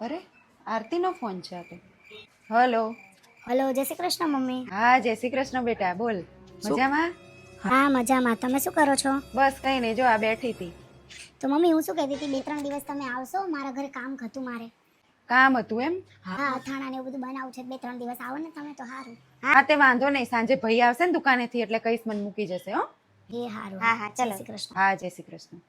અરે આરતીનો ફોન છે આ તો. હલો હલો જય શ્રી કૃષ્ણ મમ્મી. હા જય શ્રી કૃષ્ણ બેટા બોલ. મજામાં? હા મજામાં. તમે શું કરો છો? બસ કઈ નહીં જો આ બેઠી હતી. તો મમ્મી હું શું કહેતી હતી? બે ત્રણ દિવસ તમે આવશો? મારા ઘરે કામ હતું મારે. કામ હતું એમ? હા અથાણા ને એવું બધું બનાવું છે. બે ત્રણ દિવસ આવો ને તમે તો સારું હા તે વાંધો નહીં. સાંજે ભાઈ આવશે ને દુકાનેથી એટલે કઈશ મને મૂકી જશે હો. એ સારું હા, હા, જય ચલો. શ્રી કૃષ્ણ. હા જય શ્રી કૃષ્ણ.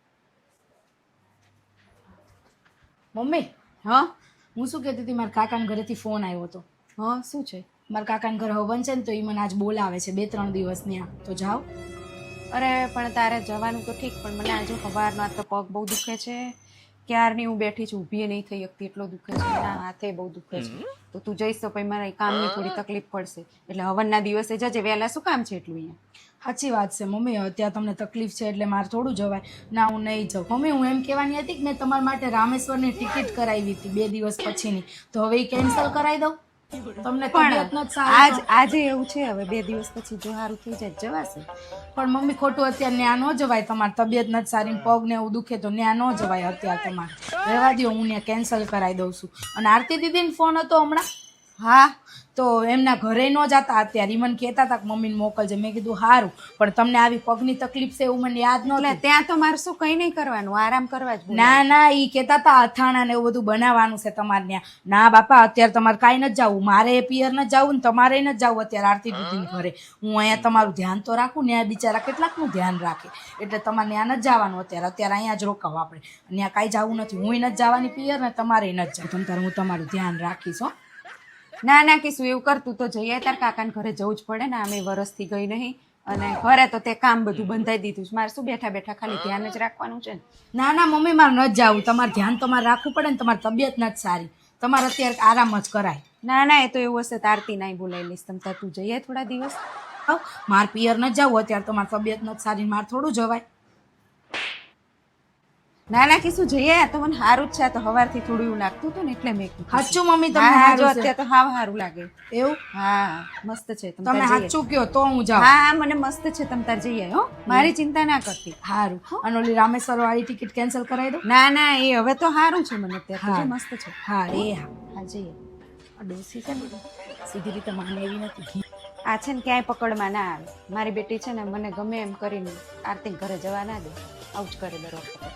મમ્મી હા? હું શું કહેતી હતી? મારા કાકાના ઘરેથી ફોન આવ્યો હતો. હા, શું છે? મારા કાકાના ઘરે હવન છે ને તો એ મને આજ બોલાવે છે બે ત્રણ દિવસ ત્યાં તો જાઓ. અરે, પણ તારે જવાનું તો ઠીક, પણ મને આજે સવારમાં આ તો પગ બહુ દુખે છે. ક્યારની હું બેઠી છું ઊભી નહીં થઈ શકતી એટલો દુખે છે. ના હાથે બહુ દુખે છે. તો તું જઈશ તો પછી મારા કામની થોડી તકલીફ પડશે. એટલે હવનના દિવસે જજે વહેલા શું કામ છે એટલું અહીંયા? સાચી વાત છે મમ્મી. અત્યારે તમને તકલીફ છે એટલે મારે થોડું જવાય. ના હું નહીં જાઉં. મમ્મી હું એમ કહેવાની હતી કે મેં તમારા માટે રામેશ્વરની ટિકિટ કરાવી હતી બે દિવસ પછીની. તો હવે એ કેન્સલ કરાવી દઉં? તમને પણ આજ આજે એવું છે હવે બે દિવસ પછી જો સારું થઈ જાય જવાશે. પણ મમ્મી ખોટું અત્યારે ન્યા ન જવાય તમારે તબિયત નથી સારી પગ ને એવું દુખે તો ન્યા ન જવાય અત્યારે તમારે. રહેવા દો હું ત્યાં કેન્સલ કરાવી દઉં છું. અને આરતી દીદીને ફોન હતો હમણાં? હા. તો એમના ઘરે ન જતા અત્યારે. મને કહેતા હતા કે મમ્મીને મોકલજે. મેં કીધું સારું પણ તમને આવી પગની તકલીફ છે એવું મને યાદ ન નહોતું. ત્યાં તો મારે શું કંઈ નહીં કરવાનું આરામ કરવા જ ના ના એ કહેતા હતા અથાણા ને એવું બધું બનાવવાનું છે તમારે ત્યાં. ના બાપા અત્યારે તમારે કાંઈ નથી જવું. મારે એ પિયર ન જવું ને તમારે ન જવું અત્યારે આરતી દીદીને ઘરે. હું અહીંયા તમારું ધ્યાન તો રાખું ને આ બિચારા કેટલાકનું ધ્યાન રાખે. એટલે તમારે ત્યાં નથી જવાનું અત્યારે. અત્યારે અહીંયા જ રોકાવ આપણે. ત્યાં કાંઈ જવું નથી. હું નથી જવાની પિયર ને તમારે નથી જવું. તમ તારે હું તમારું ધ્યાન રાખીશ હો. ના ના કીશું એવું કરતું તો જઈએ. તાર કાકાને ઘરે જવું જ પડે ને અમે વરસથી ગઈ નહીં. અને ઘરે તો તે કામ બધું બંધાઈ દીધું છે. મારે શું બેઠા બેઠા ખાલી ધ્યાન જ રાખવાનું છે ના? ના મમ્મી મારે ન જાવું. તમારે ધ્યાન તમારે રાખવું પડે ને તમારી તબિયત નથી સારી. તમારે અત્યારે આરામ જ કરાય. ના ના એ તો એવું હશે તારતી નાઈ બોલાવી લઈશ. તમ તાર તું જઈએ થોડા દિવસ. માર પિયર ન જવું અત્યારે તો મારી તબિયત ન જ સારી મારે થોડું જવાય. ના ના કીશું જઈએ. તો મને સારું જ છે. આ તો હવારથી થોડું એવું લાગતું હતું ને એટલે મેં સાચું મમ્મી તમને હા, જો અત્યારે. તો હાવ સારું લાગે. એવું? હા મસ્ત છે. તમે સાચું કયો તો હું જાઉં. હા મને મસ્ત છે. તમ તાર જઈએ હો. મારી ચિંતા ના કરતી. સારું અને ઓલી રામેશ્વર વાળી ટિકિટ કેન્સલ કરાવી દો. ના ના એ હવે તો સારું છે મને અત્યારે મસ્ત છે. હા એ હા હા જઈએ. આ ડોસી છે ને સીધી રીતે માને એવી નથી. આ છે ને ક્યાંય પકડમાં ના આવે. મારી બેટી છે ને મને ગમે એમ કરીને આરતી ઘરે જવા ના દે. આવું જ કરે દર વખતે